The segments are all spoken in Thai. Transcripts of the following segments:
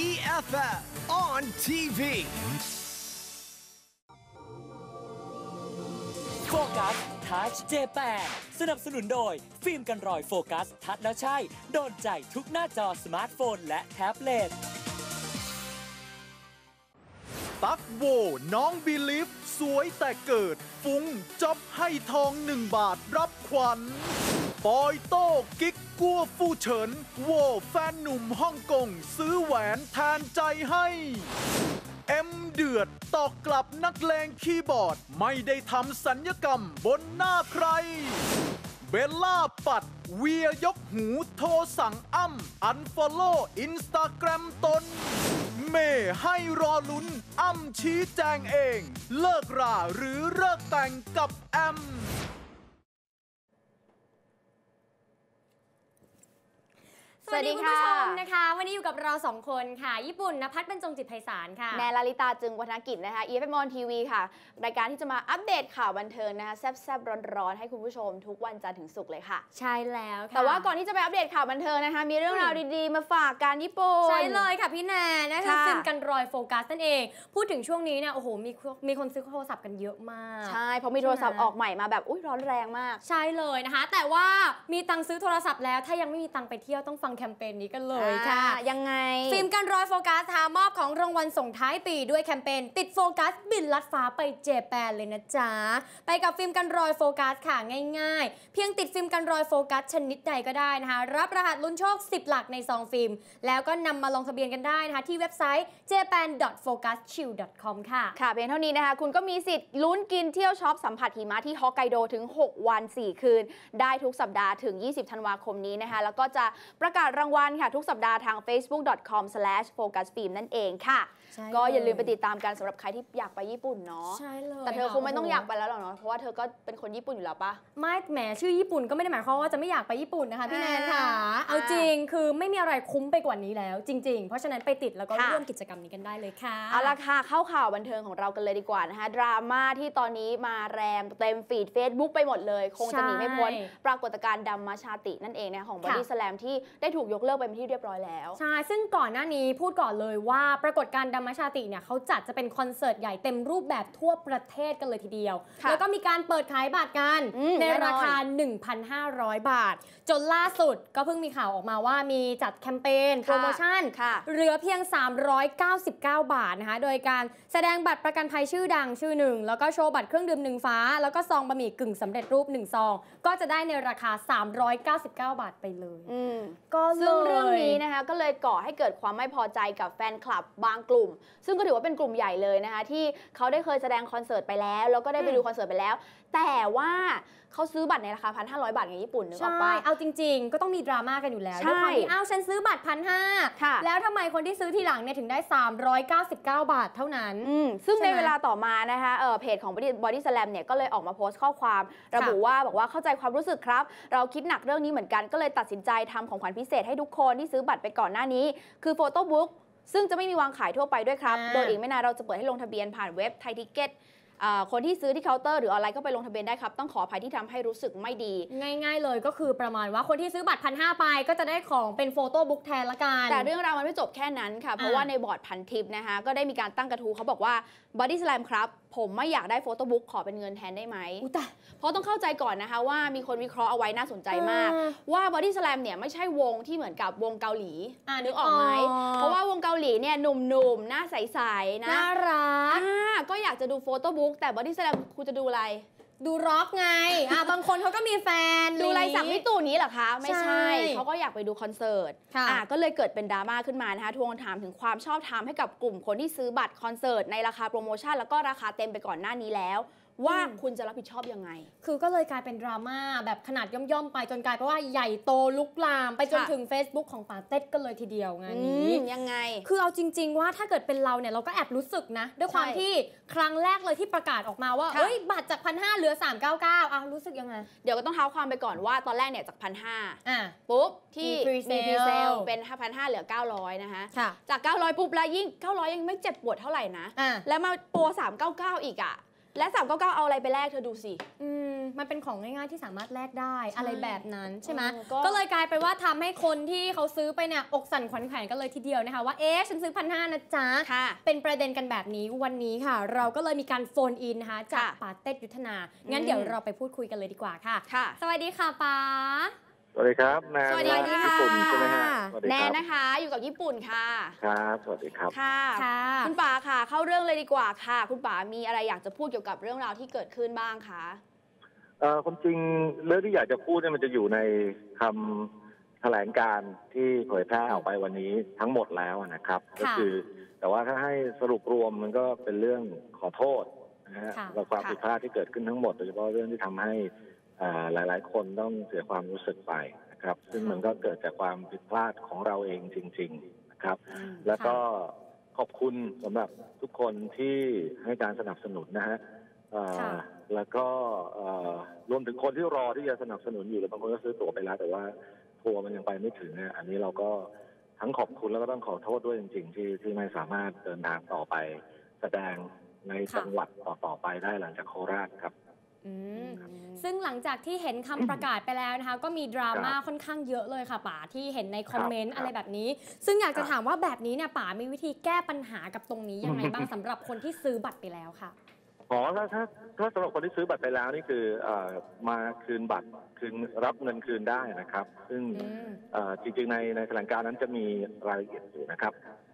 EFF on TV โฟกัสทัชเจแปสนับสนุนโดย ฟิล์มกันรอยโฟกัส ทัชแล้วใช่ โดนใจทุกหน้าจอสมาร์ทโฟนและแท็บเล็ตตักโว น้องบิลิฟ สวยแต่เกิด ฟุ้งจ็อบให้ทองหนึ่งบาทรับขวัญ ปอยโต้กิ๊กกัวฟู่เฉิน โวแฟนหนุ่มฮ่องกง ซื้อแหวนแทนใจให้ เอ็มเดือดตอกกลับนักเลงคีย์บอร์ด ไม่ได้ทำสัญญกรรมบนหน้าใคร เบลล่าปัด เวียยกหูโทรสั่งอ้ำอันฟอลโล่อินสตาแกรมตน เมย์ให้รอลุ้นอ้ำชี้แจงเอง เลิกราหรือเลิกแต่งกับแอม สวัสดีคุณผู้ชค่ะมนะคะ วันนี้อยู่กับเราสองคนค่ะ ญี่ปุ่นนภัสบรรจงจิตไพศาลค่ะ แนนลาลิตาจึงวัฒนกิจนะคะ e f m on TV ค่ะ รายการที่จะมาอัปเดตข่าวบันเทิงนะคะแซ่บๆร้อนๆให้คุณผู้ชมทุกวันจันทร์ถึงศุกร์เลยค่ะ ใช่แล้วค่ะ แต่ว่าก่อนที่จะไปอัปเดตข่าวบันเทิงนะคะ มีเรื่องราวดีๆ มาฝากการญี่ปุ่น ใช่เลยค่ะพี่แนนนะคะค่ะฟิล์มกันรอยโฟกัสนั่นเอง พูดถึงช่วงนี้เนี่ยโอ้โหมีมีคนซื้อโทรศัพท์กันเยอะมาก ใช่เพราะมีโทรศัพท์ออกใหม่มาแบบอุ้ยร้อนแรงมาก ใช่เลยนะคะ แต่ว่ามีตังค์ซื้อโทรศัพท์แล้วถ้ายังไม่มีตังค์ไปเที่ยวต้องฟังแคมเปญนี้กันเลยค่ะอ่ายังไง ฟิล์มกันรอยโฟกัสหามอบของรางวัลส่งท้ายปีด้วยแคมเปญติดโฟกัสบินลัดฟ้าไปเจแปนเลยนะจ๊ะ ไปกับฟิล์มกันรอยโฟกัสค่ะง่ายๆ เพียงติดฟิล์มกันรอยโฟกัสชนิดใดก็ได้นะคะ รับรหัสลุ้นโชค 10 หลักในซองฟิล์ม แล้วก็นำมาลงทะเบียนกันได้นะคะที่เว็บไซต์ japan.focuschill.com ค่ะ ค่ะเพียงเท่านี้นะคะ คุณก็มีสิทธิ์ลุ้นกินเที่ยวช็อปสัมผัสหิมะที่ฮอกไกโดถึง 6 วัน 4 คืน ได้ทุกสัปดาห์ถึง 20 ธันวาคมนี้นะคะ แล้วก็จะประกาศรางวัลค่ะทุกสัปดาห์ทาง facebook.com/focusfilm นั่นเองค่ะ ก็อย่าลืมเลยไปติดตามกันสำหรับใครที่อยากไปญี่ปุ่นเนาะใช่เลยแต่เธอค่ะคงไม่ต้องโโหอยากไปแล้วหรอกเนาะเพราะว่าเธอก็เป็นคนญี่ปุ่นอยู่แล้วปะไม่แหมชื่อญี่ปุ่นก็ไม่ได้หมายความว่าจะไม่อยากไปญี่ปุ่นนะคะพี่แนนค่ะอ่าเอาจริงคือไม่มีอะไรคุ้มไปกว่านี้แล้ว จริง ๆ เพราะฉะนั้นไปติดแล้วก็ค่ะร่วมกิจกรรมนี้กันได้เลยค่ะเอาละค่ะเข้าข่าวบันเทิงของเรากันเลยดีกว่านะคะดราม่าที่ตอนนี้มาแรงเต็มฟีด Facebook ไปหมดเลย คงจะหนีไม่พ้นใช่ปรากฏการณ์ดัมมาชาตินั่นเองนะของบอค่ะดี้สแลมที่ได้ถูกยกเลิกไปเป็นที่เรียบร้อยแล้วใช่ซึ่งก่อนหน้านี้พูดก่อนเลยว่าปรากฏการณ์ดัมมชาติเนี่ยเขาจัดจะเป็นคอนเสิร์ตใหญ่เต็มรูปแบบทั่วประเทศกันเลยทีเดียวค่ะแล้วก็มีการเปิดขายบัตรกันอืมในแน่นอนราคา 1,500 บาท จนล่าสุดก็เพิ่งมีข่าวออกมาว่ามีจัดแคมเปญโปรโมชั่นค่ะเหลือเพียง 399 บาทนะคะ โดยการแสดงบัตรประกันภัยชื่อดังชื่อหนึ่ง แล้วก็โชว์บัตรเครื่องดื่มหนึ่งฟ้า แล้วก็ซองบะหมี่กึ่งสำเร็จรูปหนึ่งซอง ก็จะได้ในราคา 399 บาทไปเลยอืมก็ซึ่งลยเรื่องนี้นะคะก็เลยก่อให้เกิดความไม่พอใจกับแฟนคลับบางกลุ่มซึ่งก็ถือว่าเป็นกลุ่มใหญ่เลยนะคะที่เขาได้เคยแสดงคอนเสิร์ตไปแล้ว แล้วก็ได้ไปอืมดูคอนเสิร์ตไปแล้ว แต่ว่าเขาซื้อบัตรในราคา1,500บาทในญี่ปุ่นนึกอใช่อกปะเอาจริง ๆ ก็ต้องมีดราม่ากันอยู่แล้วใช่ด้วยความที่อ้าวฉันซื้อบัตรพันห้าค่ะแล้วทำไมคนที่ซื้อทีหลังเนี่ยถึงได้ 399 บาทเท่านั้นอืมซึ่งใช่ในไหมเวลาต่อมานะคะเอ่อเพจของ Body Body Slam เนี่ยก็เลยออกมาโพสต์ข้อความระบุว่าบอกว่าเข้าใจความรู้สึกครับ เราคิดหนักเรื่องนี้เหมือนกันก็เลยตัดสินใจทำของขวัญพิเศษให้ทุกคนที่ซื้อบัตรไปก่อนหน้านี้ คือโฟโต้บุ๊ก ซึ่งจะไม่มีวางขายทั่วไปด้วยครับอ่าโดยอีกไม่นานเราจะเปิดให้ลงทะเบียนผ่านเว็บไทยทิเก็ต คนที่ซื้อที่เคาน์เตอร์หรือออนไลน์ก็ไปลงทะเบียนได้ครับ ต้องขออภัยที่ทำให้รู้สึกไม่ดี ง่าย ๆ เลยก็คือประมาณว่าคนที่ซื้อบัตรพันห้าไปก็จะได้ของเป็นโฟโต้บุ๊กแทนละกัน แต่เรื่องราวมันไม่จบแค่นั้นค่ะ เพราะอ่าว่าในบอร์ดพันทิปนะคะก็ได้มีการตั้งกระทู้เขาบอกว่า Body Slam ครับผมไม่อยากได้โฟโต้บุ๊กขอเป็นเงินแทนได้ไหมอุยตายเพราะต้องเข้าใจก่อนนะคะว่ามีคนวิเคราะห์เอาไว้น่าสนใจมากอ่าว่า Body Slam เนี่ยไม่ใช่วงที่เหมือนกับวงเกาหลีอ่านึนึกกออออกกไหม เพราะว่าวงเกาหลีเนี่ยหนุ่มๆ หน้าใสๆนะน่ารักอ่าก็อยากจะดูโฟโต้บุ๊กแต่ Body Slam คุณจะดูอะไรดูร็อกไง อะบางคนเขาก็มีแฟน ดูอะไรสักนี้มิตูนี้เหรอคะ ไม่ใช่ใช่ เขาก็อยากไปดูคอนเสิร์ตค่ะอะก็เลยเกิดเป็นดราม่าขึ้นมานะคะ ทวงถามถึงความชอบธรรมให้กับกลุ่มคนที่ซื้อบัตรคอนเสิร์ตในราคาโปรโมชั่นแล้วก็ราคาเต็มไปก่อนหน้านี้แล้ว ว่าคุณจะรับผิดชอบยังไง คือก็เลยกลายเป็นดราม่าแบบขนาดย่อมๆไปจนกลายเป็นว่าใหญ่โตลุกลาม ไปจนค่ะถึง Facebook ของปาเต็ดกันเลยทีเดียวงานอืนี้มยังไง คือเอาจริง ๆ ว่าถ้าเกิดเป็นเราเนี่ยเราก็แอบรู้สึกนะ ด้วยความใช่ที่ครั้งแรกเลยที่ประกาศออกมาว่าค่ะเอ้ยบัตรจากพันห้าเหลือ 399อ้าวรู้สึกยังไง เดี๋ยวก็ต้องเท้าความไปก่อนว่าตอนแรกเนี่ยจากพันห้าอะปุ๊บที่มี pre-sale มีพรีเซลเป็น5,500เหลือ 900 นะคะค่ะจาก 900 ปุ๊บแล้วยิ่ง 900 ยังไม่เจ็บปวดเท่าไหร่นะอะแล้วมาโปร399 อีกอะ และ3 9 9เอาอะไรไปแลกเธอดูสิ อืมมันเป็นของง่ายๆที่สามารถแลกได้ใช่อะไรแบบนั้นใช่ไหมเออก็ ก็เลยกลายเป็นว่าทำให้คนที่เขาซื้อไปเนี่ยอกสั่นขวัญแขวนกันเลยทีเดียวนะคะว่าเอ๊ะฉันซื้อพันห้านะจ๊ะ ค่ะ เป็นประเด็นกันแบบนี้วันนี้ค่ะ เราก็เลยมีการโฟนอินนะคะจากค่ะป๋าเต็ดยุทธนา งั้นอืม เดี๋ยวเราไปพูดคุยกันเลยดีกว่าค่ะ ค่ะ สวัสดีค่ะป๋า สวัสดีครับแนนสวัสดีค่ะ ญี่ปุ่นใช่ไหม ฮะสวัสดีแนครันบนะคะ อยู่กับญี่ปุ่นค่ะ ครับ สวัสดีครับ ค่ะ ค่ะ คุณป๋าค่ะ เข้าเรื่องเลยดีกว่าค่ะ คุณป๋ามีอะไรอยากจะพูดเกี่ยวกับเรื่องราวที่เกิดขึ้นบ้างคะเอ่อความจริงเรื่องที่อยากจะพูดเนี่ยมันจะอยู่ในคำแถลงการณ์ที่เผยแพร่ออกไปวันนี้ทั้งหมดแล้วนะครับ ก็คือแต่ว่าถ้าให้สรุปรวมมันก็เป็นเรื่องขอโทษนะฮะค่ะและความค่ะผิดพลาดที่เกิดขึ้นทั้งหมดโดยเฉพาะเรื่องที่ทำให้อ่าหลาย ๆ คนต้องเสียความรู้สึกไป นะครับ ซึ่งมันก็เกิดจากความผิดพลาดของเราเองจริง ๆนะครับ แล้วก็ขอบคุณสำหรับทุกคนที่ให้การสนับสนุนนะฮะเอ่อค่ะแล้วก็เอ่อรวมถึงคนที่รอที่จะสนับสนุนอยู่แล้วบางคนก็ซื้อตั๋วไปแล้ว แต่ว่าทัวร์มันยังไปไม่ถึงเนี่ยอันนี้เราก็ทั้งขอบคุณแล้วก็ต้องขอโทษด้วยจริง ๆ ที่ที่ไม่สามารถเดินทางต่อไป แสดงในจังหวัดต่อๆไปได้หลังจากโคราชครับอืม ซึ่งหลังจากที่เห็นคำประกาศไปแล้วนะคะ ก็มีดราม่าค่อนข้างเยอะเลยค่ะป๋าที่เห็นในคอมเมนต์ครับอะไรแบบนี้ ซึ่งอยากจะครับถามว่าแบบนี้เนี่ยป๋ามีวิธีแก้ปัญหากับตรงนี้ยังไงบ้างสำหรับคนที่ซื้อบัตรไปแล้วค่ะอ๋อถ้าถ้าถ้าสำหรับคนที่ซื้อบัตรไปแล้วนี่คือเอ่อมาคืนบัตรคืนรับเงินคืนได้นะครับ ซึ่งอืมเอ่อจริงๆในในแถลงการณ์นั้นจะมีรายละเอียดอยู่นะครับ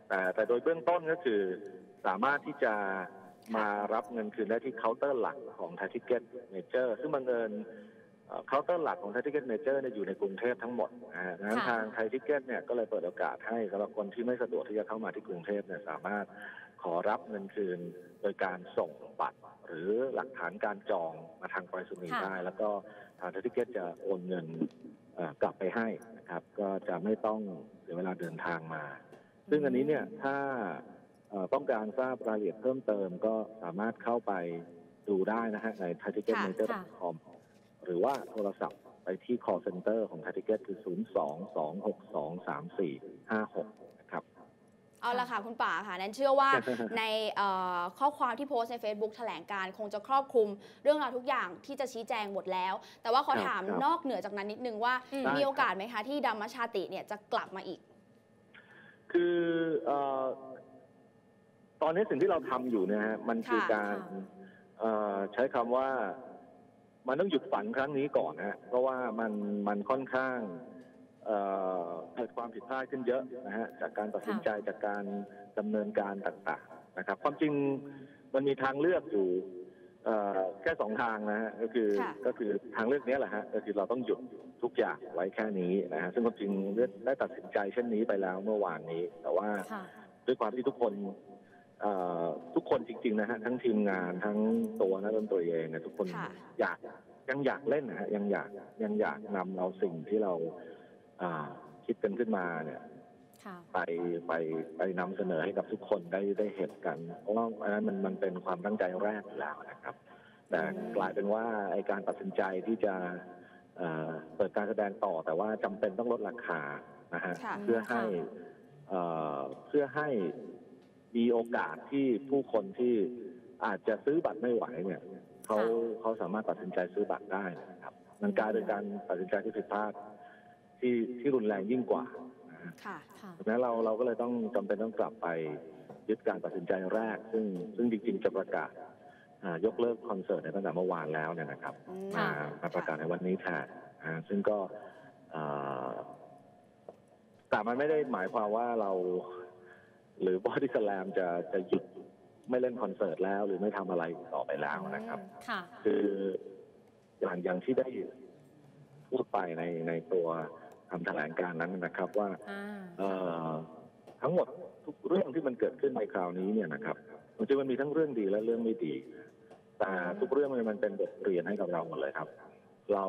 แต่แต่โดยเบื้องต้นก็คือสามารถที่จะ มารับเงินคืนได้ที่เคาน์เตอร์หลักของไททิเก็ตเมเจอร์ซึ่งบังเอิญเอ่อเคาน์เตอร์หลักของไททิเก็ตเมเจอร์เนี่ยอยู่ในกรุงเทพทั้งหมดนะฮะดังนั้นค่ะทางไททิเก็ตเนี่ยก็เลยเปิดโอกาสให้สำหรับคนที่ไม่สะดวกที่จะเข้ามาที่กรุงเทพเนี่ยสามารถขอรับเงินคืนโดยการส่งบัตร หรือหลักฐานการจองมาทางไปรษณีย์ค่ะได้ แล้วก็ทางไททิเก็ตจะโอนเงินเอ่อกลับไปให้นะครับ ก็จะไม่ต้องเสียเวลาเดินทางมา ซึ่งอันนี้เนี่ยถ้าเอ่อ ต้องการทราบรายละเอียดเพิ่มเติมก็สามารถเข้าไปดูได้นะฮะใน t i c k e t m a j o r c o m หรือว่าโทรศัพท์ไปที่ call center ของ t i c k e t คือ 0 2 2 6 2 3 4 5 6 นะครับ เอาละค่ะคุณป๋าค่ะแนนเชื่อว่าในเอ่อข้อความที่โพสต์ใน Facebook แถลงการคงจะครอบคลุมเรื่องราวทุกอย่างที่จะชี้แจงหมดแล้ว แต่ว่าขอครับถามครับนอกเหนือจากนั้นนิดนึงว่าอืมมีโอกาสไหมคะที่ดัมมชาติเนี่ยจะกลับมาอีก คือเอ่อ ตอนนี้สิ่งที่เราทำอยู่เนะฮะมันคือค่ะการเอ่อใช้คำว่ามันต้องหยุดฝันครั้งนี้ก่อนนะฮะเพราะว่ามันมันค่อนข้างเอ่อเกิดความผิดพลาดขึ้นเยอะนะฮะจากการตัดสินใจจากการดำเนินการต่างๆนะครับ ความจริงมันมีทางเลือกอยู่เอ่อแค่สองทางนะฮะก็คือค่ะก็คือทางเลือกนี้แหละฮะก็คือเราต้องหยุดทุกอย่างไว้แค่นี้นะฮะซึ่งความจริงได้ตัดสินใจเช่นนี้ไปแล้วเมื่อวานนี้ แต่ว่าค่ะด้วยความที่ทุกคนเอ่อ ทุกคนจริงๆนะฮะทั้งทีมงานทั้งตัวนักดนตรีเองเนี่ยทุกคนค่ะ อยากยังอยากเล่นนะฮะยังอยากยังอยากนำเราสิ่งที่เราอ่าคิดกันขึ้นมาเนี่ย ค่ะ ไปไปไปนำเสนอให้กับทุกคนได้ได้เห็นกัน เพราะว่าอันนั้นมันมันเป็นความตั้งใจแรกอยู่แล้วนะครับ แต่อืมกลายเป็นว่าไอการตัดสินใจที่จะเอ่อเปิดการแสดงต่อแต่ว่าจำเป็นต้องลดราคานะฮะค่ะ เพื่อให้เอ่อเพื่อให้ มีโอกาสที่ผู้คนที่อาจจะซื้อบัตรไม่ไหวเนี่ยเขาเขาสามารถตัดสินใจซื้อบัตรได้นะครับ มันกลายเป็นการตัดสินใจที่ผิดพลาดที่ที่รุนแรงยิ่งกว่านะฮะค่ะค่ะดังนั้นเราเราก็เลยต้องจำเป็นต้องกลับไปยึดการตัดสินใจแรก ซึ่งซึ่งจริงๆจะประกาศอ่ายกเลิกคอนเสิร์ตในตั้งแต่เมื่อวานแล้วเนี่ยนะครับอืมมามาประกาศในวันนี้แทนอ่าซึ่งก็อ่าแต่มันไม่ได้หมายความว่าเรา หรือบอดี้สแลมจะจะหยุดไม่เล่นคอนเสิร์ตแล้ว หรือไม่ทำอะไรต่อไปแล้วนะครับค่ะคืออย่างอย่างที่ได้พูดไปในในตัวคำแถลงการณ์นั้นนะครับว่าอ่าเอ่อทั้งหมดทุกเรื่องที่มันเกิดขึ้นในคราวนี้เนี่ยนะครับจริงๆมันมีทั้งเรื่องดีและเรื่องไม่ดี แต่ทุกเรื่องมันเป็นบทเรียนให้กับเราหมดเลยครับ เรา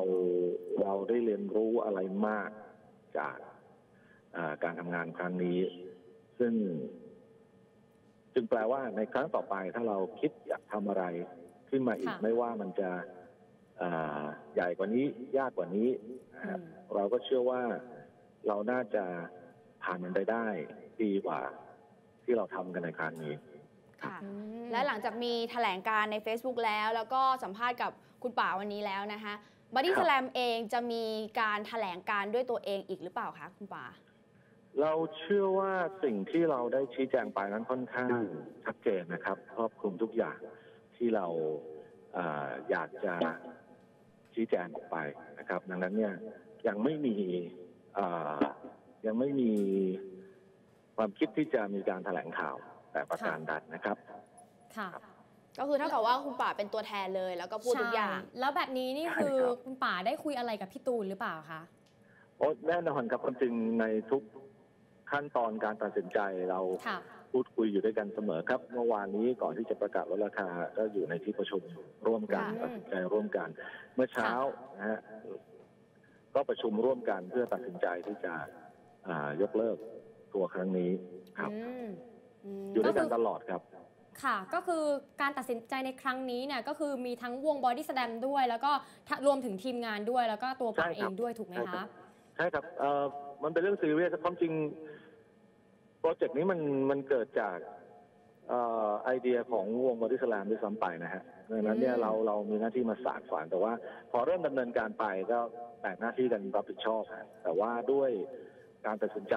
เราได้เรียนรู้อะไรมากจากเอ่อการทำงานครั้งนี้ ซึ่ง จึงแปลว่าในครั้งต่อไปถ้าเราคิดอยากทำอะไรขึ้นมาอีกค่ะไม่ว่ามันจะเอ่อใหญ่กว่านี้ยากกว่านี้นะฮะอืมเราก็เชื่อว่าเราน่าจะผ่านมันไปได้ดีกว่า ที่เราทำกันในครั้งนี้ค่ะอืมและหลังจากมีแถลงการใน Facebook แล้ว แล้วก็สัมภาษณ์กับคุณป่าวันนี้แล้วนะคะบ o ดี้ครัสบแลมเองจะมีการแถลงการด้วยตัวเองอีกหรือเปล่าคะคุณป่า เราเชื่อว่าสิ่งที่เราได้ชี้แจงไปนั้นค่อนข้างชัดเจนนะครับ ครอบคลุมทุกอย่างที่เราเอ่ออยากจะชี้แจงออกไปนะครับ ดังนั้นเนี่ยยังไม่มีเอ่อยังไม่มีความคิดที่จะมีการแถลงข่าวแต่ประการใดนะครับ ค่ะ ก็คือเท่ากับว่าคุณป่าเป็นตัวแทนเลย แล้วก็พูดทุกอย่างใช่แล้วแบบนี้นี่ใช่คือครับคุณป่าได้คุยอะไรกับพี่ตูนหรือเปล่าคะโอ้แน่นอนครับความจริงในทุก ขั้นตอนการตัดสินใจเราค่ะ พูดคุยอยู่ด้วยกันเสมอครับ เมื่อวานนี้ก่อนที่จะประกาศลดราคาก็อยู่ในที่ประชุมร่วมกันค่ะ ตัดสินใจร่วมกัน เมื่อเช้านะฮะก็ประชุมร่วมกันเพื่อตัดสินใจที่จะอ่ายกเลิกตัวครั้งนี้ครับ อืมอยู่ด้วยกันก็คือตลอดครับ ค่ะ ก็คือการตัดสินใจในครั้งนี้เนี่ยก็คือมีทั้งวงบอดี้สแ a มด้วย แล้วก็ทะรวมถึงทีมงานด้วยแล้วก็ตัวป่าใช่เอครับงด้วยถูกไหมใช่ครัคะ บ ใช่ครับเอ่อมันเป็นเรื่องซีเรียสความจริง โปรเจกต์นี้มันมันเกิดจากเอ่อไอเดียของวงบอดี้สแลมด้วยซ้ำไปนะฮะดังนั้นเนี่ยอืมเราเรามีหน้าที่มาสานฝันแต่ว่าพอเริ่มดำเนินการไปก็แบ่งหน้าที่กันรับผิดชอบฮะแต่ว่าด้วยการตัดสินใจ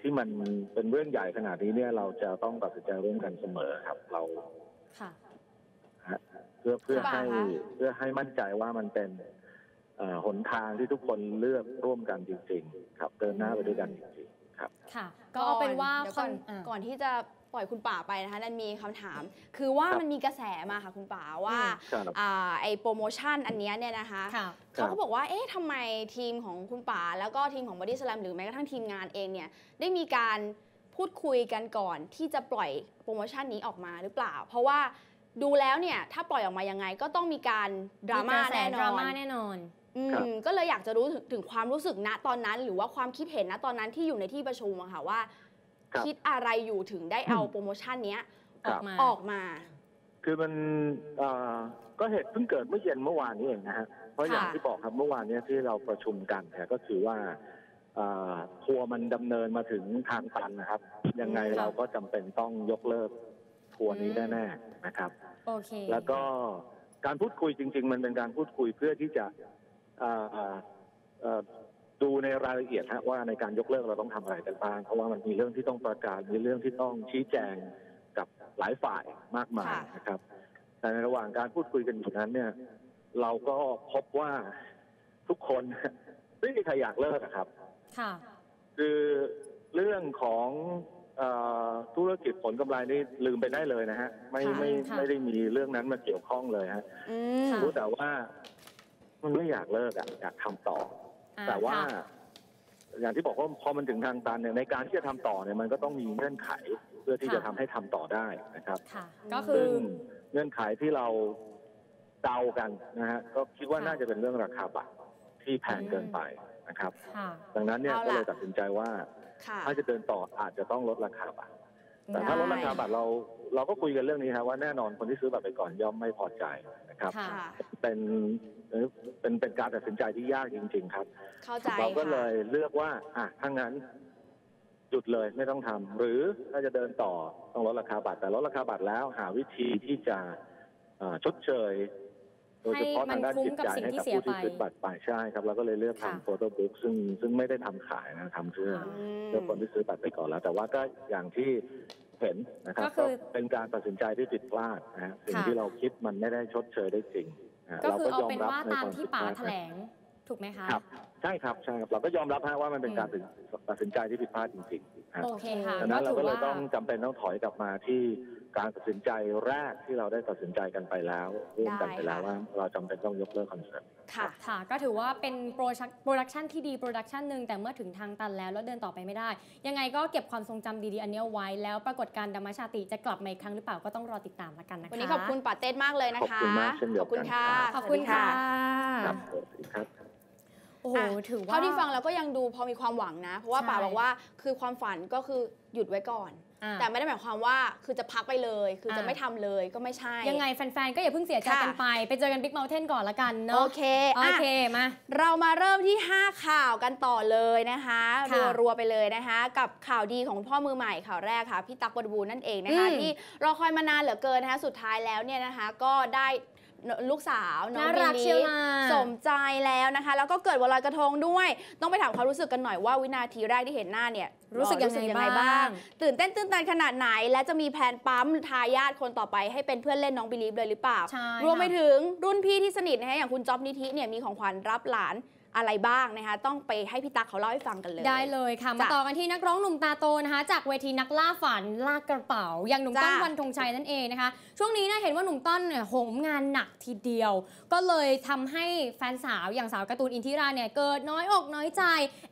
ที่มันเป็นเรื่องใหญ่ขนาดนี้เนี่ย เราจะต้องตัดสินใจร่วมกันเสมอครับ เราค่ะฮะเพื่อเพื่อค่ะให้เพื่อให้มั่นใจว่ามันเป็นเอ่อหนทางที่ทุกคนเลือกร่วมกันจริง ๆ ครับเดินหน้าไปด้วยกันจริงๆ ครับค่ะก็เอาเป็นว่าดี๋ยคก่ออนนอะก่อนที่จะปล่อยคุณป่าไปนะคะนันมีคำถาม คือว่าครับมันมีกระแสมาค่ะคุณป่าว่าครับอ่าไอโปรโมชั่นอันเนี้ยเนี่ยนะคะค่ะเขาก็บอกว่าเอ๊ะทำไมทีมของคุณป๋าแล้วก็ทีมของบอดี้ส a ลมหรือแม้กระทั่งทีมงานเองเนี่ยได้มีการพูดคุยกันก่อนที่จะปล่อยโปรโมชั่นนี้ออกมาหรือเปล่า เพราะว่าดูแล้วเนี่ยถ้าปล่อยออกมายังไงก็ต้องมีการดราม่ากะแสแน่นดราอน ม่าแน่นอนอืครับมก็เลยอยากจะรู้ถึงถึงความรู้สึกณตอนนั้น หรือว่าความคิดเห็นณตอนนั้นที่อยู่ในที่ประชุมอะค่ะว่าครับคิดอะไรอยู่ถึงได้เอาโปรโมชั่นเนี้ยคอรัอบกมาออกมา คือมันเอ่อก็เหตุเพิ่งเกิดเมื่อเย็นเมื่อวานนี้เองนะฮะเพราะอย่างค่ะที่บอกครับเมื่อวานเนี้ที่เราประชุมกันเนี่ยก็คือว่าเอ่อทัวร์มันดำเนินมาถึงทางตันนะครับ ยังไงค่ะเราก็จำเป็นต้องยกเลิกทัวร์นี้แน่ๆนะครับ โอเค แล้วก็การพูดคุยจริง ๆ มันเป็นการพูดคุยเพื่อที่จะเอ่อเอ่อ ดูในรายละเอียดฮะว่าในการยกเลิกเราต้องทำอะไรกันบ้างเพราะว่ามันมีเรื่องที่ต้องประกาศมีเรื่องที่ต้องชี้แจงกับหลายฝ่ายมากมายค่ะนะครับ แต่ในระหว่างการพูดคุยกันอยู่นั้นเนี่ย เราก็พบว่าทุกคนไม่มีใครอยากเลิกอะครับ ค่ะ คือเรื่องของเออธุรกิจผลกำไรนี่ลืมไปได้เลยนะฮะ ไม่ค่ะไม่ค่ะไม่ได้มีเรื่องนั้นมาเกี่ยวข้องเลยฮะอืมค่ะรู้แต่ว่า มันไม่อยากเลิกอะอยากทำต่ออ่แต่ว่าค่ะอย่างที่บอกว่าพอมันถึงทางตันเนี่ยในการที่จะทำต่อเนี่ยมันก็ต้องมีเงื่อนไขเพื่อที่ค่ะจะทำให้ทำต่อได้นะครับค่ะก็คือซึ่งเงื่อนไขที่เราเดากันนะฮะก็คิดว่าค่ะน่าจะเป็นเรื่องราคาบัตรที่แพงเกินไปนะครับค่ะดังนั้นเนี่ยเอาก็ล่ะเลยตัดสินใจว่าค่ะถ้าจะเดินต่ออาจจะต้องลดราคาบัตรแต่ถ้าลดราคาบัตรเราเราก็คุยกันเรื่องนี้ครับว่าแน่นอนคนที่ซื้อบัตรไปก่อนย่อมไม่พอใจนะครับค่ะค่ะเป็น เอ่อเป็นเป็นการตัดสินใจที่ยากจริง ๆ ครับ เข้าใจเราก็ค่ะเลยเลือกว่า อะถ้างั้นหยุดเลยไม่ต้องทำหรือถ้าจะเดินต่อต้องลดราคาบัตรแต่ลดราคาบัตรแล้ว หาวิธีที่จะเอ่อชดเชย โดยเฉพาะทางด้านจิตใจให้ให้มันคุ้มกับกับสิ่งที่ผู้ที่เสียไปซื้อบัตรไปใช่ครับเราก็เลยเลือกค่ะ ทำโฟโต้บุ๊กซึ่งซึ่งไม่ได้ทำขายนะทำเพื่อค่ะอืมเพื่อคนที่ซื้อบัตรไปก่อนแล้ว แต่ว่าก็อย่างที่เห็นนะครับก็คือเป็นการตัดสินใจที่ผิดพลาดนะฮะสิ่งค่ะ ที่เราคิดมันไม่ได้ชดเชยได้จริงนะฮะ ก็คือรเอายมเป็นรับว่าในตามควที่ผิดป๋าพลดแถลงถูกไหมคะครับใช่ครับใช่ครับเราก็ยอมรับฮะว่ามันเป็นการตัดสินใจที่ผิดพลาดจริงๆฮะโอเคค่ะดังนั้นเราถืก็อเลยว่าต้องจำเป็นต้องถอยกลับมาที่ การตัดสินใจแรกที่เราได้ตัดสินใจกันไปแล้วร่วมกันไปแล้วได้ค่ะว่าเราจำเป็นต้องยกเลิกคอนเสิร์ตค่ะค่ะก็ถือว่าเป็นโปรดักโปรดักชันที่ดีโปรดักชันหนึ่งแต่เมื่อถึงทางตันแล้วแล้วเดินต่อไปไม่ได้ ยังไงก็เก็บความทรงจำดีๆ อันนี้เอาไว้แล้วปรากฏการณ์ดัมมชาติจะกลับมาอีกครั้งหรือเปล่าก็ต้องรอติดตามแล้วกันนะคะวันนี้ขอบคุณป๋าเต้นมากเลยนะคะขอบคุณมากเช่นเดียวกันขอบคุณค่ะขอบคุณค่ะครับสวัสดีครับโอ้โหอะถือว่าเท่าที่ฟังแล้วก็ยังดูพอมีความหวังนะ เพราะว่าใช่ป่าบอกว่าคือความฝันก็คือหยุดไว้ก่อนอะ แต่ไม่ได้หมายความว่าคือจะพักไปเลย คือจะอะไม่ทำเลยก็ไม่ใช่ ยังไงแฟนๆ ก็อย่าเพิ่งเสียใจค่ะกันไป ไปเจอกันบิ๊กเม t เทนก่อนละกันโอเนาะเคโออะเคมา เรามาเริ่มที่ 5 ข่าวกันต่อเลยนะคะค่ะรัวๆไปเลยนะคะ กับข่าวดีของพ่อมือใหม่ข่าวแรกค่ะพี่ตั๊กบริบูรณ์นั่นเองนะคะอืมที่รอคอยมานานเหลือเกินนะคะสุดท้ายแล้วเนี่ยนะคะก็ได้ ลูกสาวน้องน่าบิรักลเชียวลี่ล่ะสมใจแล้วนะคะ แล้วก็เกิดวันลอยกระทงด้วย ต้องไปถามความรู้สึกกันหน่อยว่าวินาทีแรกที่เห็นหน้าเนี่ยรู้สึกยังไงบ้าง ตื่นเต้นตื่นตันขนาดไหน และจะมีแผนปั๊มทายาทคนต่อไปให้เป็นเพื่อนเล่นน้องบิลีฟเลยหรือเปล่าใช่รวมไปค่ะถึงรุ่นพี่ที่สนิทนะคะอย่างคุณจ๊อบนิธิเนี่ยมีของขวัญรับหลาน อะไรบ้างนะคะ ต้องไปให้พี่ตั๊กเขาเล่าให้ฟังกันเลย ได้เลยค่ะ มาจ้ะต่อกันที่นักร้องหนุ่มตาโตนะคะ จากเวทีนักล่าฝันลากกระเป๋า อย่างหนุ่มต้นจ้ะวันธงชัยนั่นเองนะคะ ช่วงนี้นะเห็นว่าหนุ่มต้นเนี่ยโหมงานหนักทีเดียว ก็เลยทำให้แฟนสาวอย่างสาวการ์ตูนอินทิราเนี่ยเกิดน้อยอกน้อยใจ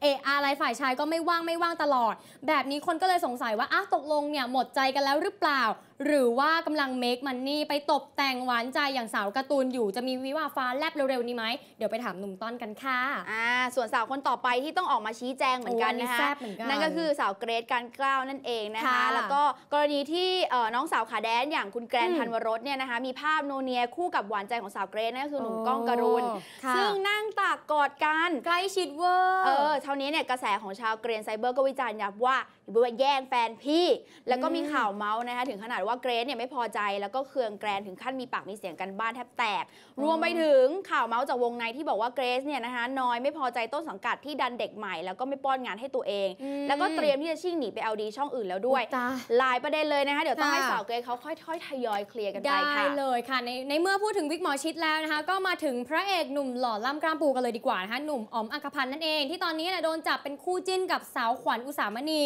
เอะอะไรฝ่ายชายก็ไม่ว่างไม่ว่างตลอด แบบนี้คนก็เลยสงสัยว่าอ้าวตกลงเนี่ยหมดใจกันแล้วหรือเปล่าหรือว่ากำลังเมคมันนี่ไปตบแต่งหวานใจอย่างสาวการ์ตูนอยู่จะมีวิวาห์ฟ้าแลบเร็วๆนี้ไหมเดี๋ยวไปถามหนุ่มต้นกันค่ะอ่าส่วนสาวคนต่อไปที่ต้องออกมาชี้แจงเหมือนกันโอ้อันนี้นะคะแซ่บเหมือนกันนั่นก็คือสาวเกรซการกล้าวนั่นเองนะคะค่ะแล้วก็กรณีที่เอ่อน้องสาวขาแดนอย่างคุณแกรนอืมธันวรสเนี่ยนะคะมีภาพโนเนียคู่กับหวานใจของสาวเกรซนั่นก็คือหนุ่มก้องกรุณค่ะซึ่งนั่งตากกอดกันใกล้ชิดเวอร์เออเท่านี้เนี่ยกระแสของชาวเกรียนไซเบอร์ก็วิจารณ์ยับว่าอย่าบอกว่าแย่งแฟนพี่ แล้วก็มีข่าวเมาส์นะคะถึงขนาดว่าเกรซเนี่ยไม่พอใจ แล้วก็เคืองแกรนถึงขั้นมีปากมีเสียงกันบ้านแทบแตก รวมไปถึงข่าวเมาส์จากวงในที่บอกว่าเกรซเนี่ยนะคะน้อยไม่พอใจต้นสังกัดที่ดันเด็กใหม่ แล้วก็ไม่ป้อนงานให้ตัวเองอืมแล้วก็เตรียมที่จะชิ่งหนีไปเอาดีช่องอื่นแล้วด้วยตายหลายประเด็นเลยนะคะเดี๋ยวต้องค่ะให้สาวเกรซเขาค่อย ๆ ทยอยเคลียร์กันไปได้ค่ะเลยค่ะในในเมื่อพูดถึงวิกหมอชิดแล้วนะคะ ก็มาถึงพระเอกหนุ่มหล่อล่ำกล้ามปูกันเลยดีกว่านะคะหนุ่มอ๋อมอัครพันธ์นั่นเองที่ตอนนี้เนี่ยโดนจับเป็นคู่จิ้นกับสาวขวัญอุสามณี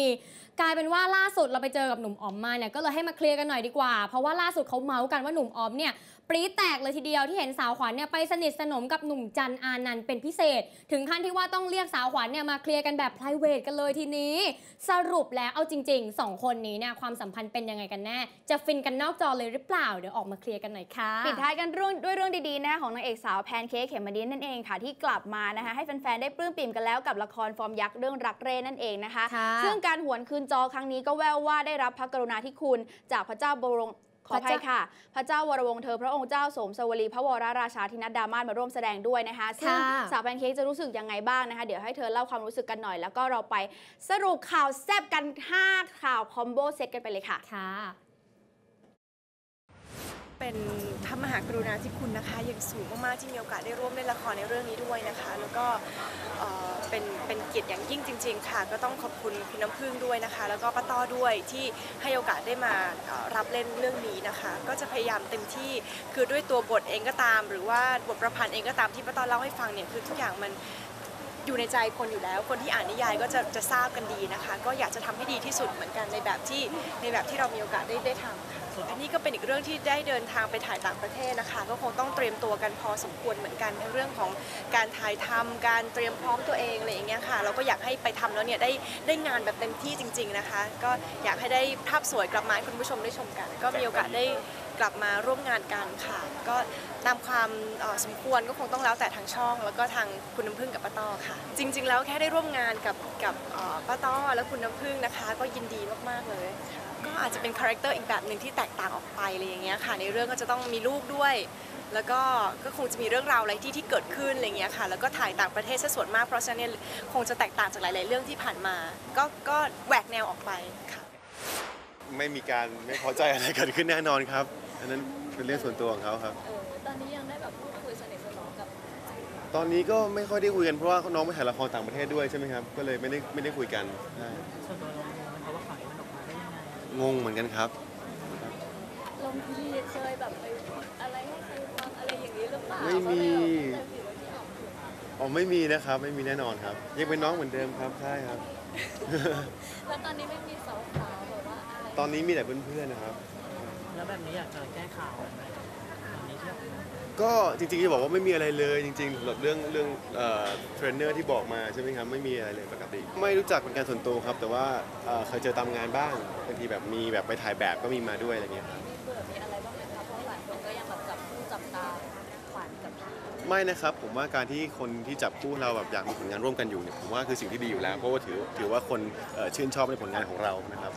กลายเป็นว่าล่าสุดเราไปเจอกับหนุ่มอ๋อมมาเนี่ยก็เลยให้มาเคลียร์กันหน่อยดีกว่า เพราะว่าล่าสุดเขาเมาส์กันว่าหนุ่มอ๋อมเนี่ย ปรี๊ดแตกเลยทีเดียวที่เห็นสาวขวัญเนี่ยไปสนิทสนมกับหนุ่มจันอานันต์เป็นพิเศษ ถึงขั้นที่ว่าต้องเรียกสาวขวัญเนี่ยมาเคลียร์กันแบบ p r i v a t กันเลยทีนี้ สรุปแล้วเอาจริงๆสองคนนี้เนี่ยความสัมพันธ์เป็นยังไงกันแน่ จะฟินกันนอกจอเลยหรือเปล่า เดี๋ยวออกมาเคลียร์กันหน่อยค่ะปิดท้ายกันเรื่องด้วยเรื่องดีๆนะคะของนางเอกสาวแพนเค้กเขมมะนินนั่นเองค่ะที่กลับมานะคะให้แฟนๆได้ปลื้มปิ่มกันแล้วกับละครฟอร์มยักษ์เรื่องรักเร่นั่นเองนะคะค่ะซึ่งการหวนคืนจอครั้งนี้ก็แววว่าได้รับพระกรุณาธิคุณจากพระเจ้าบรม ขออภัยค่ะ พระเจ้าวรวงศ์เธอพระองค์เจ้าสมสวรีพระวรราชาธินัดดามาศมาร่วมแสดงด้วยนะคะ ซึ่งค่ะสาวแพนเค้กจะรู้สึกยังไงบ้างนะคะ เดี๋ยวให้เธอเล่าความรู้สึกกันหน่อย แล้วก็เราไปสรุปข่าวแซ่บกัน 5 ข่าวคอมโบเซตกันไปเลยค่ะ ค่ะเป็นพระมหากรุณาธิคุณนะคะอย่างสูงมากๆที่มีโอกาสได้ร่วมเล่นละครในเรื่องนี้ด้วยนะคะ แล้วก็ เป็นเป็นเกียรติอย่างยิ่งจริง ๆ ค่ะ ก็ต้องขอบคุณพี่น้ำพึ่งด้วยนะคะ แล้วก็ป้าต้อด้วยที่ให้โอกาสได้มาเอ่อรับเล่นเรื่องนี้นะคะ ก็จะพยายามเต็มที่คือด้วยตัวบทเองก็ตาม หรือว่าบทประพันธ์เองก็ตามที่ป้าต้อเล่าให้ฟังเนี่ยคือทุกอย่างมัน อยู่ในใจคนอยู่แล้ว คนที่อ่านนิยายก็จะจะทราบกันดีนะคะ ก็อยากจะทำให้ดีที่สุดเหมือนกันในแบบที่ในแบบที่เรามีโอกาสได้ได้ทำค่ะ อันนี้ก็เป็นอีกเรื่องที่ได้เดินทางไปถ่ายต่างประเทศนะคะ ก็คงต้องเตรียมตัวกันพอสมควรเหมือนกันในเรื่องของการถ่ายทำการเตรียมพร้อมตัวเองอะไรอย่างเงี้ยค่ะ เราก็อยากให้ไปทำแล้วเนี่ยได้ได้งานแบบเต็มที่จริง ๆนะคะ ก็อยากให้ได้ภาพสวยกลับมาให้คุณผู้ชมได้ชมกัน ก็มีโอกาสได้กลับมาร่วมงานกันค่ะ ก็ตามความสมควรก็คงต้องแล้วแต่ทางช่อง แล้วก็ทางคุณน้ำพึ่งกับป้าต้อค่ะ จริง ๆ แล้วแค่ได้ร่วมงานกับกับป้าต้อและคุณน้ำพึ่งนะคะ ก็ยินดีมากๆเลยค่ะ อาจจะเป็นคาแรคเตอร์อีกแบบหนึ่งที่แตกต่างออกไปอะไรอย่างเงี้ยค่ะ ในเรื่องก็จะต้องมีลูกด้วย แล้วก็ก็คงจะมีเรื่องราวอะไรที่ที่เกิดขึ้นอะไรเงี้ยค่ะ แล้วก็ถ่ายต่างประเทศซะส่วนมากเพราะฉะนั้นเนี่ยคงจะแตกต่างจากหลาย ๆ เรื่องที่ผ่านมา ก็ก็แหวกแนวออกไปค่ะ ไม่มีการไม่พอใจอะไรเกิดขึ้นแน่นอนครับ อันนั้นเป็นเรื่องส่วนตัวของเขาครับตอนนี้ยังได้แบบพูดคุยสนิทสนมกับตอนนี้ก็ไม่ค่อยได้คุยกันเพราะว่าน้องไปถ่ายละครต่างประเทศด้วยใช่ไหมครับ ก็เลยไม่ได้ไม่ได้คุยกันใช่ ส่วนตัวเรา งไงงงเหมือนกันครับ ลงที่เคยแบบไปอะไรให้ใครฟังอะไรอย่างนี้หรือเปล่าไม่มีก็เลยแบบแต่สิว่าที่ออกสื่อมาอ๋อไม่มีนะครับ ไม่มีแน่นอนครับ ยังเป็นน้องเหมือนเดิมครับใช่ครับ แล้วตอนนี้ไม่มีสาวๆแบบว่าอะไร ตอนนี้มีแต่เพื่อนๆนะครับ แล้วแบบนี้อยากจะแก้ข่าวไหมแบบนี้ที่ก็ จริงๆจะบอกว่าไม่มีอะไรเลยจริงๆสำหรับเรื่องเรื่องเอ่อเทรนเนอร์ที่บอกมาใช่ไหมครับไม่มีอะไรเลยปกติ ไม่รู้จักเป็นการส่วนตัวครับ แต่ว่าเอ่อเคยเจอตามงานบ้างบางทีแบบมีแบบไปถ่ายแบบก็มีมาด้วยอะไรเงี้ยครับมีเบื่อมีอะไรบ้างไหมคะเพราะหลายคนก็ยังแบบจับคู่จับตาขวัญกับพี่ไม่นะครับผมว่าการที่คนที่จับคู่เราแบบอยากมีผลงานร่วมกันอยู่เนี่ยผมว่าคือสิ่งที่ดีอยู่แล้วเพราะว่าถือถือว่าคนเอ่อชื่นชอบในผลงานของเรานะครับ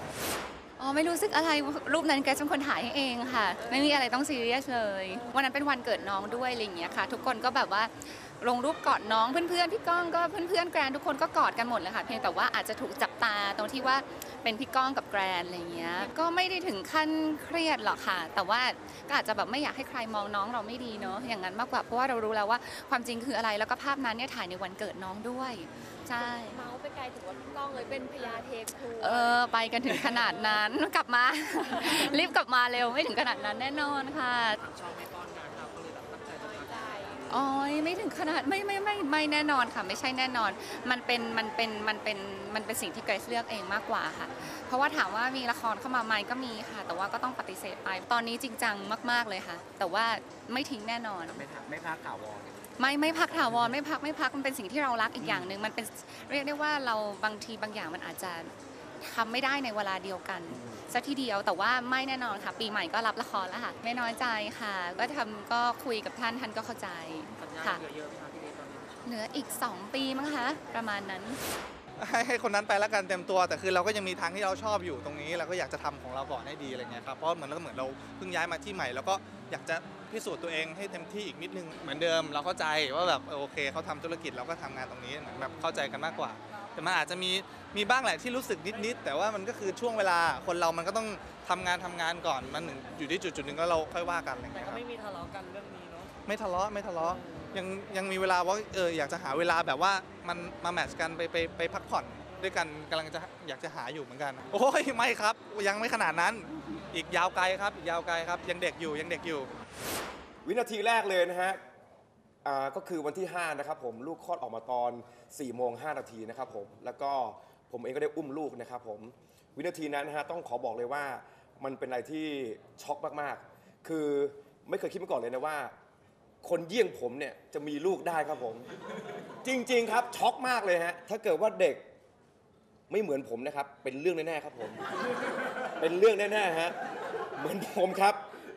อ๋อไม่รู้สึกอะไรรูปนั้นเกรซเป็นคนถ่ายให้เองค่ะ ไม่มีอะไรต้องซีเรียสเลย วันนั้นเป็นวันเกิดน้องด้วยอะไรอย่างเงี้ยค่ะ ทุกคนก็แบบว่า ลงรูปกอดน้องเพื่อนๆพี่ก้องก็เพื่อนๆแกรนทุกคนก็กอดกันหมดเลยค่ะ เพียงแต่ว่าอาจจะถูกจับตาตรงที่ว่าเป็นพี่ก้องกับแกรนอะไรอย่างเงี้ยก็ไม่ได้ถึงขั้นเครียดหรอกค่ะ แต่ว่าก็อาจจะแบบไม่อยากให้ใครมองน้องเราไม่ดีเนาะอย่างนั้นมากกว่าเพราะว่าเรารู้แล้วว่าความจริงคืออะไรแล้วก็ภาพนั้นเนี่ยถ่ายในวันเกิดน้องด้วยใช่เมาส์ไปไกลถึงว่าพี่ก้องเลยเป็นพญาเทครูเออไปกันถึงขนาดนั้นกลับมา รีบกลับมาเร็วไม่ถึงขนาดนั้นแน่นอนค่ะอ๋อ ยไม่ถึงขนาดไม่ไม่ไม่ไม่แน่นอนค่ะ ไม่ใช่แน่นอน มันเป็นมันเป็นมันเป็นมันเป็นสิ่งที่เกรซเลือกเองมากกว่าค่ะ เพราะว่าถามว่ามีละครเข้ามาไหมก็มีค่ะ แต่ว่าก็ต้องปฏิเสธไป ตอนนี้จริงจังมากๆเลยค่ะ แต่ว่าไม่ทิ้งแน่นอน ไม่พักไม่พักข่าววอนไม่ไม่พักถาวรไม่พักไม่พักมันเป็นสิ่งที่เรารักอีกอย่างหนึ่งมันเป็นเรียกได้ว่าเราบางทีบางอย่างมันอาจจะทำไม่ได้ในเวลาเดียวกันสักทีเดียวแต่ว่าไม่แน่นอนค่ะ ปีใหม่ก็รับละครแล้วค่ะ ไม่น้อยใจค่ะ ก็ทำก็คุยกับท่านท่านก็เข้าใจค่ะเหลืออีก 2 ปีมั้งคะ ประมาณนั้น ให้ให้คนนั้นไปแล้วกันเต็มตัว แต่คือเราก็ยังมีทางที่เราชอบอยู่ตรงนี้เราก็อยากจะทำของเราก่อนให้ดีอะไรเงี้ยครับเพราะเหมือนเราก็เหมือนเราเพิ่งย้ายมาที่ใหม่ แล้วก็อยากจะพิสูจน์ตัวเองให้เต็มที่อีกนิดนึงเหมือนเดิม เราเข้าใจว่าแบบเออโอเคเขาทำธุรกิจเราก็ทำงานตรงนี้เหมือนแบบเข้าใจกันมากกว่า แต่มันอาจจะมีมีบ้างแหละที่รู้สึกนิดๆแต่ว่ามันก็คือช่วงเวลาคนเรามันก็ต้องทำงานทำงานก่อนมันถึงอยู่ที่จุดจุดๆหนึ่งแล้วเราค่อยว่ากันอะไรแต่เงี้ยคก็รับไม่มีทะเลาะกันเรื่องนี้เนาะไม่ทะเลาะไม่ทะเลาะ ยังยังมีเวลาว่าเอออยากจะหาเวลาแบบว่ามันมาแมทช์กันไปไปไปพักผ่อนด้วยกันกำลังจะอยากจะหาอยู่เหมือนกัน โอ้ยไม่ครับ ยังไม่ขนาดนั้น อีกยาวไกลครับอีกยาวไกลครับ ยังเด็กอยู่ยังเด็กอยู่ วินาทีแรกเลยนะฮะอ่าก็คือวันที่ 5 นะครับผมลูกคลอดออกมาตอน4โมง5นาทีนะครับผมแล้วก็ผมเองก็ได้อุ้มลูกนะครับผมวินาทีนั้นนะฮะต้องขอบอกเลยว่ามันเป็นอะไรที่ช็อกมากๆ คือไม่เคยคิดมาก่อนเลยนะว่า คนเยี่ยงผมเนี่ยจะมีลูกได้ครับผม จริง ๆ ครับช็อกมากเลยฮะถ้าเกิดว่าเด็กไม่เหมือนผมนะครับ เป็นเรื่องแน่ๆครับผม เป็นเรื่องแน่ๆฮะเหมือนผมครับ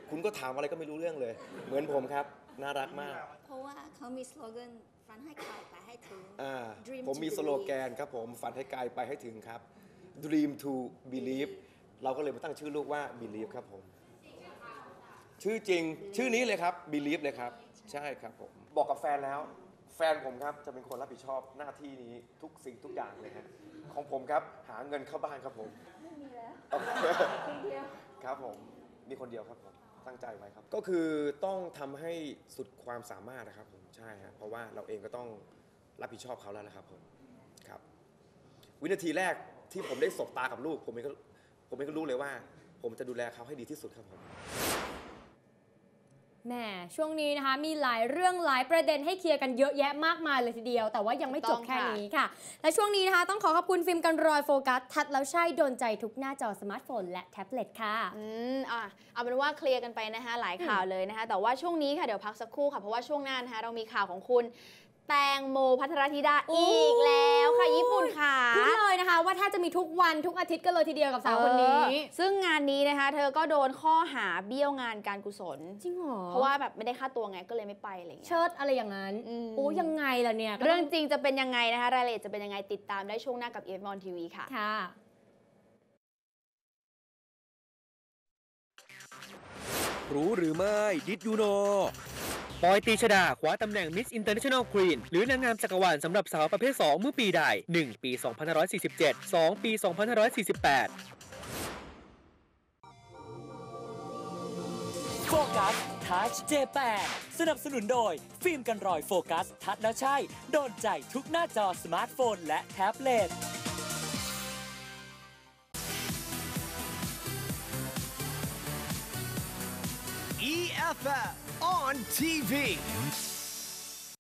คุณก็ถามอะไรก็ไม่รู้เรื่องเลย เหมือนผมครับ น่ารักมาก เพราะว่าเขามีสโลแกนฝันให้ไกลไปให้ถึง อ่า Dream ผมมี to สโลแกนครับผมฝันให้ไกลไปให้ถึงครับ Dream to believe เราก็เลยมาตั้งชื่อลูกว่า believe ครับผม ชื่อจริงชื่อนี้เลยครับ believe เลยครับ ใช่ครับผม บอกกับแฟนแล้ว แฟนผมครับจะเป็นคนรับผิดชอบหน้าที่นี้ทุกสิ่งทุกอย่างเลยฮะของผมครับหาเงินเข้าบ้านครับผม ไม่มีแล้วคนเดียว ครับผมมีคนเดียวครับผมตั้งใจไว้ครับ ก็คือต้องทำให้สุดความสามารถนะครับผมใช่ฮะเพราะว่าเราเองก็ต้องรับผิดชอบเขาแล้วนะครับผมครับ วินาทีแรกที่ผมได้สบตากับลูก ผมเองก็ผมเองก็รู้เลยว่า ผมจะดูแลเขาให้ดีที่สุดครับผม แหมช่วงนี้นะคะมีหลายเรื่องหลายประเด็นให้เคลียร์กันเยอะแยะมากมายเลยทีเดียว แต่ว่ายังไม่จบแค่นี้ค่ะ และช่วงนี้นะคะต้องขอขอบคุณฟิล์มกันรอยโฟกัส ทัดแล้วใช่โดนใจทุกหน้าจอสมาร์ทโฟน และแท็บเล็ตค่ะ อืมอะเอาเป็นว่าเคลียร์กันไปนะคะหลายข่าวเลยนะคะ แต่ว่าช่วงนี้ค่ะเดี๋ยวพักสักครู่ค่ะเพราะว่าช่วงหน้านะคะเรามีข่าวของคุณ แตงโมพัทรธิดาโอ้อีกแล้วค่ะญี่ปุ่นค่ะพูดเลยนะคะ ว่าถ้าจะมีทุกวันทุกอาทิตย์กันเลยทีเดียวกับสาวคนนี้เออซึ่งงานนี้นะคะ เธอก็โดนข้อหาเบี้ยวงานการกุศลจริงเหรอเพราะว่าแบบไม่ได้ค่าตัวไงก็เลยไม่ไปอะไรอย่างเงี้ยเชิดอะไรอย่างนั้นมโอ้ยังไงล่ะเนี่ยก็ต้เรื่องจริงจะเป็นยังไงนะคะรายละเอียดจะเป็นยังไงติดตามได้ช่วงหน้ากับเอฟมอนทีวีค่ะค่ะรู้หรือไม่ดิดยูโน ปอยตีชดาคว้าตำแหน่งมิสอินเตอร์เนชั่นแนลควีนหรือนางงามจักรวาลสำหรับสาวประเภท 2 เมื่อปีใด 1 ปี 2547 2 ปี 2548 โฟกัสทัชเจแปสนับสนุนโดย ฟิล์มกันรอยโฟกัส ทัดแล้วใช่ โดนใจทุกหน้าจอสมาร์ทโฟนและแท็บเล็ต EFF on TV.